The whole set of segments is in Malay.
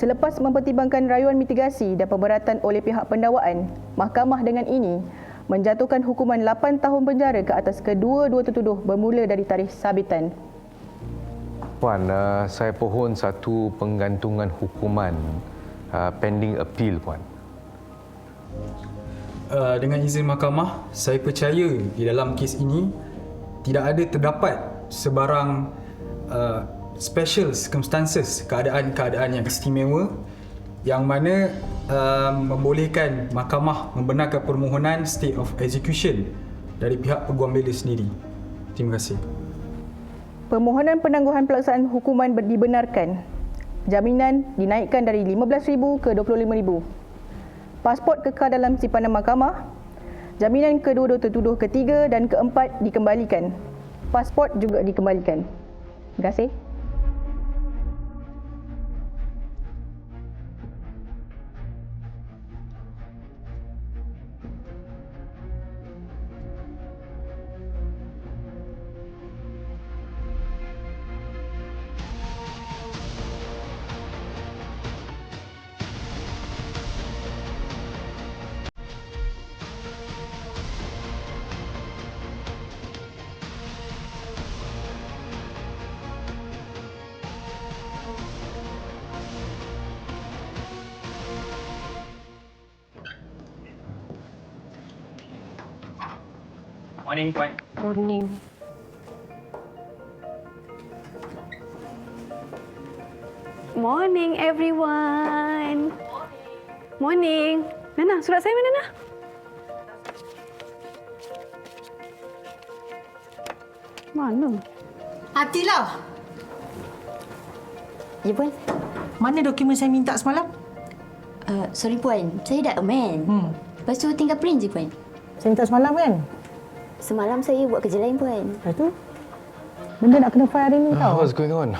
Selepas mempertimbangkan rayuan mitigasi dan pemberatan oleh pihak pendakwaan, mahkamah dengan ini menjatuhkan hukuman 8 tahun penjara ke atas kedua-dua tertuduh bermula dari tarikh sabitan. Puan, uh, saya pohon satu penggantungan hukuman uh, pending appeal, Puan. Uh, dengan izin mahkamah, saya percaya di dalam kes ini tidak ada terdapat sebarang uh, special circumstances, keadaan-keadaan yang istimewa yang mana uh, membolehkan mahkamah membenarkan permohonan state of execution dari pihak peguam bela sendiri. Terima kasih. Permohonan penangguhan pelaksanaan hukuman dibenarkan. Jaminan dinaikkan dari RM15,000 ke RM25,000. Pasport kekal dalam simpanan mahkamah. Jaminan kedua-dua tertuduh ketiga dan keempat dikembalikan. Pasport juga dikembalikan. Terima kasih. Morning, Puan. Morning. Morning everyone. Morning. Nana, surat saya mana Nana? Mana? Hatilah. Ya Puan. Mana dokumen saya minta semalam? Uh, sorry Puan, saya dah amend. Hmm. Lepas tu tinggal print je Puan. Saya minta semalam kan? Semalam saya buat kerja lain Puan. Lepas tu? Benda nak kena file hari ni Uh, tau. what's going on?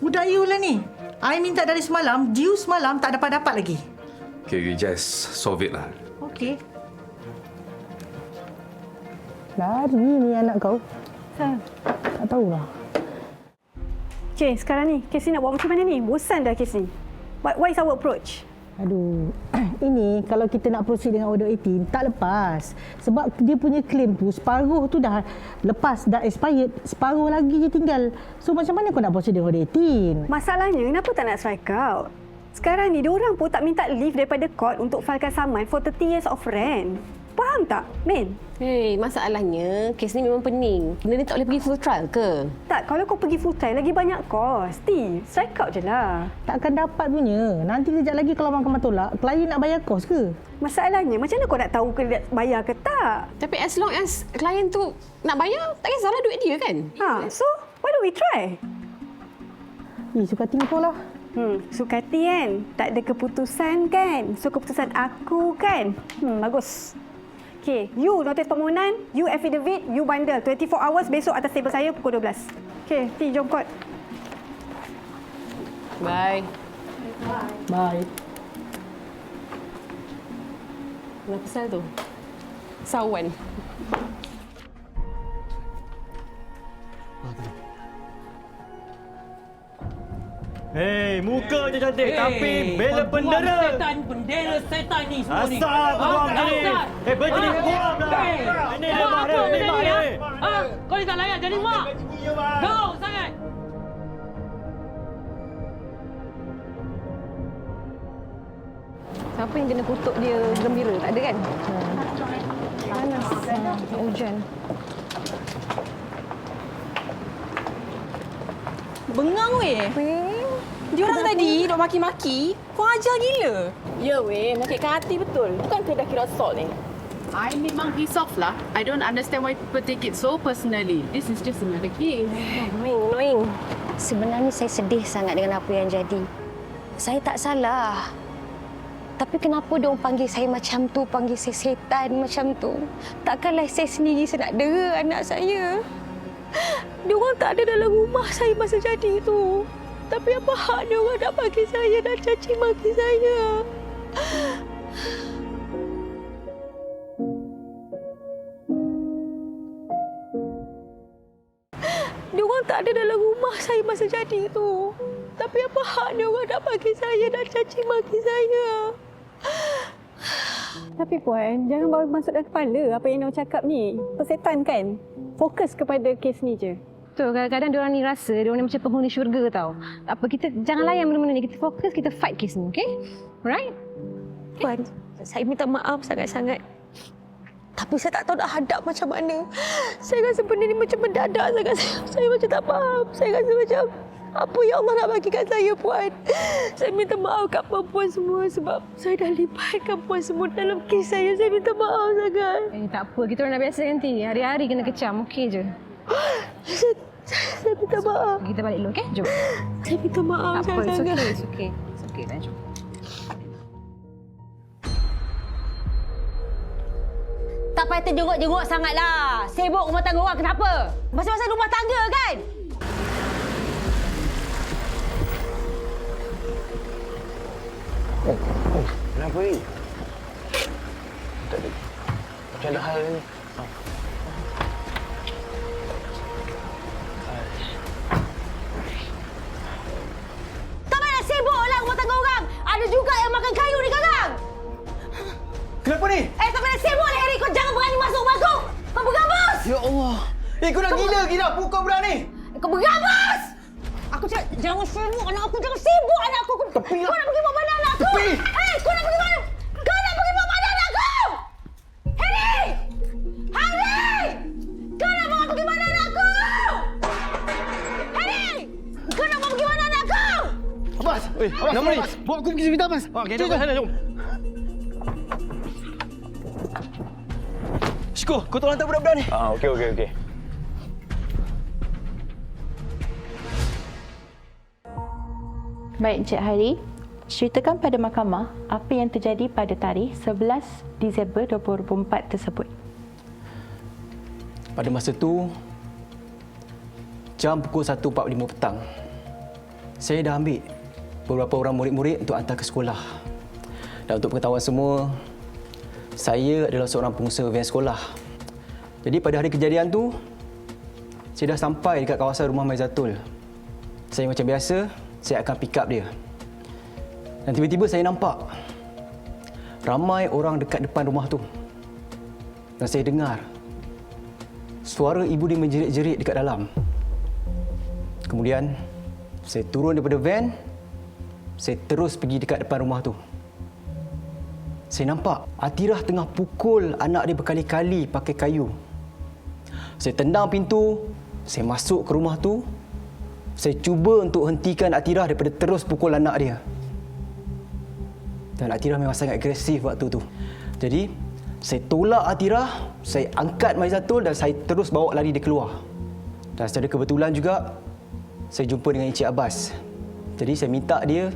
Budak you lah ni. I minta dari semalam, due semalam tak dapat-dapat lagi. Okay, we just solve it lah. Okey. Lari ni anak kau. Saya. Tak tahulah. Okay, sekarang ni, kes ni nak buat macam mana ni? Bosan dah kes ni. What, what is our approach? Aduh, ini kalau kita nak proceed dengan order 18 tak lepas. Sebab dia punya claim tu separuh tu dah lepas dah expired, separuh lagi je tinggal. So macam mana kau nak proceed dengan order 18? Masalahnya, kenapa tak nak strike out? Sekarang ni, diorang pun tak minta leave daripada court untuk filekan saman for 30 years of rent. Faham tak, Min? Hei, masalahnya kes ni memang pening. Benda ni tak boleh pergi full trial ke? Tak, kalau kau pergi full time, lagi banyak kos. Ti, strike out je lah. Takkan dapat punya. Nanti kejap lagi kalau mahkamah tolak, klien nak bayar kos ke? Masalahnya, macam mana kau nak tahu ke dia bayar ke tak? Tapi as long as klien tu nak bayar, tak kisahlah duit dia kan? Ha, so why don't we try? Eh, suka kau lah. Hmm, suka hati kan? Tak ada keputusan kan? So keputusan aku kan? Hmm, bagus. Okay, you notis permohonan, you affidavit, you bundle. 24 hours besok atas table saya pukul 12. Okay, Ti, jom kot. Bye. Bye. Kenapa pasal tu? Sawan. Hei, muka je cantik Eh, tapi bela bendera. Setan, bendera setan ni semua ni. Asal buang Ah, ni. Eh, berhenti Ah, buang dah. Ini dia benda ni ni, ah? Ah, Kau ni tak layak jadi mak. Kau sangat. Siapa yang kena kutuk dia gembira? Tak ada kan? Panas. Hujan. Bengang weh. Diorang tadi dok maki-maki. Kau ajar gila. Ya weh, menyakitkan hati betul. Bukan ke dah kira assault ni? I memang pissed off lah. I don't understand why people take it so personally. This is just another case. Annoying, annoying. Sebenarnya saya sedih sangat dengan apa yang jadi. Saya tak salah. Tapi kenapa dia orang panggil saya macam tu, panggil saya setan macam tu? Takkanlah saya sendiri saya nak dera anak saya. Dia orang tak ada dalam rumah saya masa jadi tu. Tapi apa hak dia orang nak panggil saya dan caci maki saya? Dia orang tak ada dalam rumah saya masa jadi tu. Tapi apa haknya orang nak bagi saya dan caci maki saya? Tapi puan, jangan bawa masuk dalam kepala apa yang orang cakap ni. Persetan kan? Fokus kepada kes ni je. Betul, kadang-kadang diorang ni rasa diorang ni macam penghuni syurga tau. Tak apa, kita jangan layan benda-benda ni. Kita fokus, kita fight kes ni, okay? Alright? Puan, saya minta maaf sangat-sangat. Tapi saya tak tahu nak hadap macam mana. Saya rasa benda ni macam mendadak sangat. Saya, saya macam tak faham. Saya rasa macam apa yang Allah nak bagi kat saya, Puan. Saya minta maaf kat puan semua sebab saya dah libatkan puan semua dalam kes saya. Saya minta maaf sangat. Eh, tak apa. Kita orang dah biasa nanti. Hari-hari kena kecam, okey je. Saya, saya minta maaf. Kita balik dulu, okey? Jom. Saya minta maaf Tak apa, it's sangat-sangat. okay, it's okay. It's okay, dah jom. Tak payah terjenguk-jenguk sangatlah. Sibuk rumah tangga orang kenapa? Masa-masa rumah tangga kan? Kenapa ni? Tak ada. Macam ada hal ni. Kenapa ni? Eh, tak payah sibuk lah Harry. Kau jangan berani masuk rumah aku. Kau bergabus. Ya Allah. Eh, kau dah gila gila pukul budak ni. Kau bergabus. Aku cakap, jangan sibuk anak aku. Jangan sibuk anak aku. Tepi lah. Kau nak pergi buat mana anak aku? Tepi. Eh, kau nak pergi mana? Kau nak pergi buat mana anak aku? Harry! Harry! Kau nak bawa pergi mana anak aku? Harry! Kau nak bawa pergi mana anak aku? Abbas. Eh, Abbas. Nama ni. Bawa aku pergi sebentar, Abbas. Okey, jom, jom, jom. Syukur, kau tolong hantar budak-budak ni. Ah, okey, okey, okey. Baik, Encik Hari. Ceritakan pada mahkamah apa yang terjadi pada tarikh 11 Disember 2024 tersebut. Pada masa tu, jam pukul 1.45 petang, saya dah ambil beberapa orang murid-murid untuk hantar ke sekolah. Dan untuk pengetahuan semua, saya adalah seorang pengusaha van sekolah. Jadi pada hari kejadian tu, saya dah sampai dekat kawasan rumah Maizatul. Saya macam biasa, saya akan pick up dia. Dan tiba-tiba saya nampak ramai orang dekat depan rumah tu. Dan saya dengar suara ibu dia menjerit-jerit dekat dalam. Kemudian saya turun daripada van, saya terus pergi dekat depan rumah tu. Saya nampak Atirah tengah pukul anak dia berkali-kali pakai kayu. Saya tendang pintu, saya masuk ke rumah tu. Saya cuba untuk hentikan Atirah daripada terus pukul anak dia. Dan Atirah memang sangat agresif waktu tu. Jadi, saya tolak Atirah, saya angkat Maizatul dan saya terus bawa lari dia keluar. Dan secara kebetulan juga, saya jumpa dengan Encik Abbas. Jadi, saya minta dia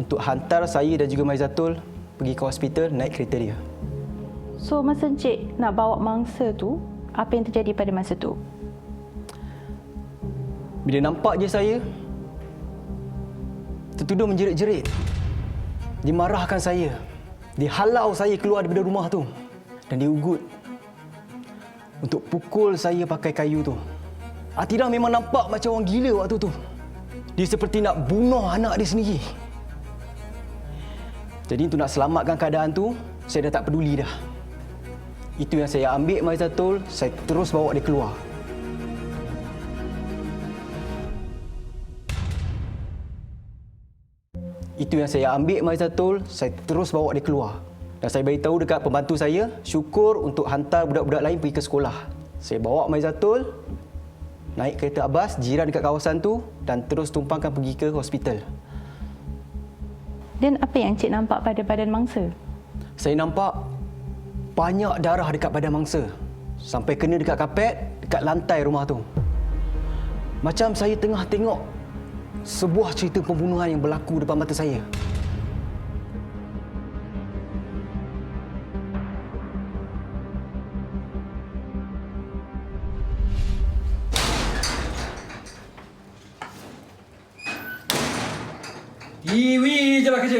untuk hantar saya dan juga Maizatul pergi ke hospital naik kereta dia. So, masa Encik nak bawa mangsa tu, apa yang terjadi pada masa tu? Bila nampak je saya, tertuduh menjerit-jerit. Dia marahkan saya. Dia halau saya keluar daripada rumah tu. Dan dia ugut untuk pukul saya pakai kayu tu. Atira memang nampak macam orang gila waktu tu. Dia seperti nak bunuh anak dia sendiri. Jadi untuk nak selamatkan keadaan tu, saya dah tak peduli dah. Itu yang saya ambil Maizatul, saya terus bawa dia keluar. Itu yang saya ambil Maizatul, saya terus bawa dia keluar. Dan saya beritahu dekat pembantu saya, syukur untuk hantar budak-budak lain pergi ke sekolah. Saya bawa Maizatul, naik kereta Abbas, jiran dekat kawasan tu dan terus tumpangkan pergi ke hospital. Dan apa yang Encik nampak pada badan mangsa? Saya nampak banyak darah dekat badan mangsa. Sampai kena dekat kapet, dekat lantai rumah tu. Macam saya tengah tengok sebuah cerita pembunuhan yang berlaku depan mata saya.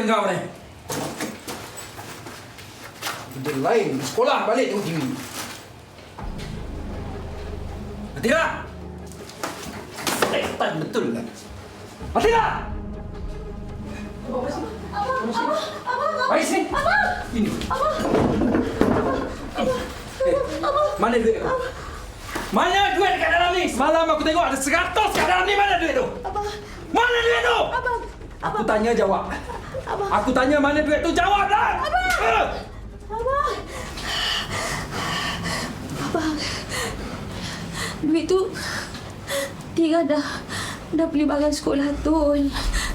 Kau ni. Benda lain, sekolah balik tengok TV. Atira! Setan betul kan? Atira! Mari sini. Ini. Eh, mana duit aku? Mana duit kat dalam ni? Semalam aku tengok ada seratus kat dalam ni. Mana duit tu? Mana duit tu? Aku tanya jawab. Aku tanya mana duit tu jawablah. Eh! Abang. Abang. Duit tu Tira dah dah beli barang sekolah tu.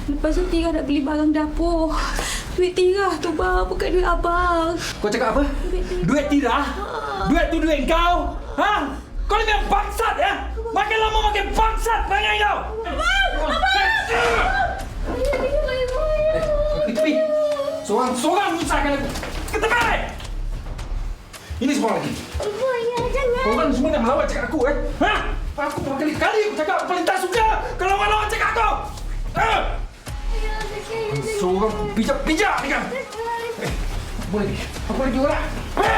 Lepas tu Tira dah beli barang dapur. Duit Tira tu bang, bukan duit abang. Kau cakap apa? Duit Tira? Duit tu duit kau? Ha? Kau ni memang bangsat ya? Makin lama makin bangsat perangai kau. Abang! Ke tepi. Seorang-seorang menyusahkan aku. Ke tepi! Ini semua lagi. Korang semua dah melawan cakap aku eh? Ha? Aku berkali-kali aku cakap aku paling tak suka kalau orang lawan cakap aku. Ha? Seorang bijak-bijak ni kan. Eh, apa lagi? Apa lagi orang? Ha?